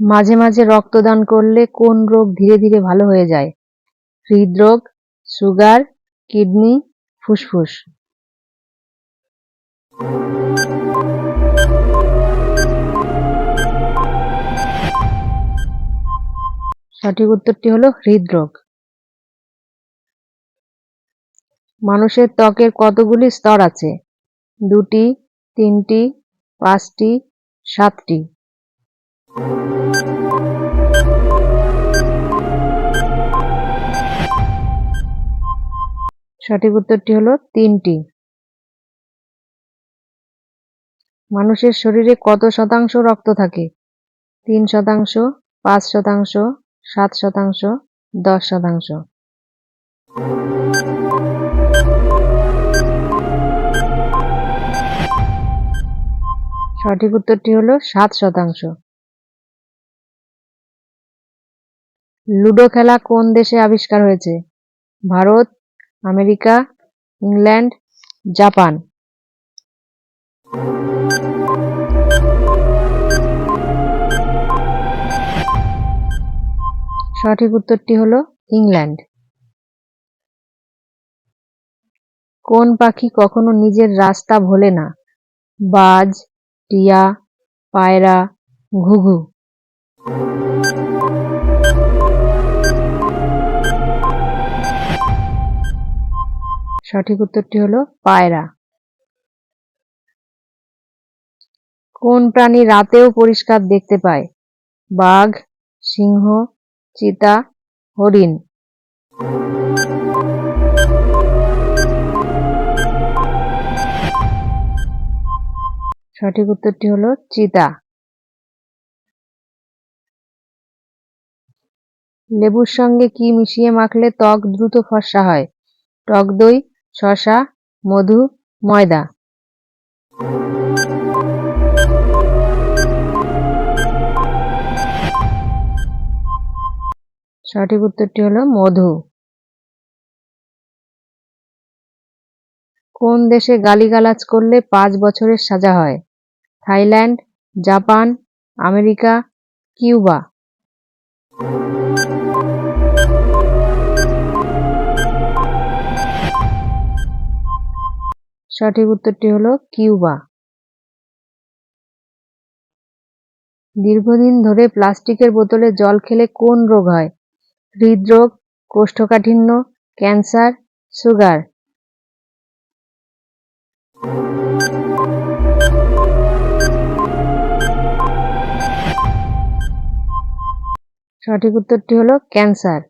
মাঝে মাঝে রক্তদান করলে কোন রোগ ধীরে ধীরে ভালো হয়ে যায়? হৃদরোগ, সুগার, কিডনি, ফুসফুস। সঠিক উত্তরটি হলো হৃদরোগ। মানুষের ত্বকের কতগুলি স্তর আছে? দুটি, তিনটি, পাঁচটি, সাতটি। সঠিক উত্তরটি হলো তিনটি। মানুষের শরীরে কত শতাংশ রক্ত থাকে? তিন শতাংশ, পাঁচ শতাংশ, সাত শতাংশ, দশ শতাংশ। সঠিক উত্তরটি হলো সাত শতাংশ। লুডো খেলা কোন দেশে আবিষ্কার হয়েছে? Bharat, America, England, Japan. সঠিক উত্তরটি হলো ইংল্যান্ড। কোন পাখি কখনো নিজের রাস্তা ভোলে না? বাজ, টিয়া, পায়রা, ঘুঘু। সঠিক উত্তরটি হলো পায়রা। কোন প্রাণী রাতেও পরিষ্কার দেখতে পায়? বাঘ, সিংহ, চিতা, হরিণ। সঠিক উত্তরটি হলো চিতা। লেবুর সঙ্গে কি মিশিয়ে মাখলে ত্বক দ্রুত ফর্সা হয়? টক দই শসা মধু, ময়দা। সঠিক উত্তরটি হলো মধু। কোন দেশে গালিগালাজ করলে পাঁচ বছরের সাজা হয়? Thailand, Japan, America, Cuba. সঠিক উত্তরটি হলো কিউবা। দীর্ঘদিন ধরে প্লাস্টিকের বোতলে জল খেলে কোন রোগ হয়? হৃদরোগ, কোষ্ঠকাঠিন্য, ক্যান্সার, সুগার। সঠিক উত্তরটি হলো ক্যান্সার।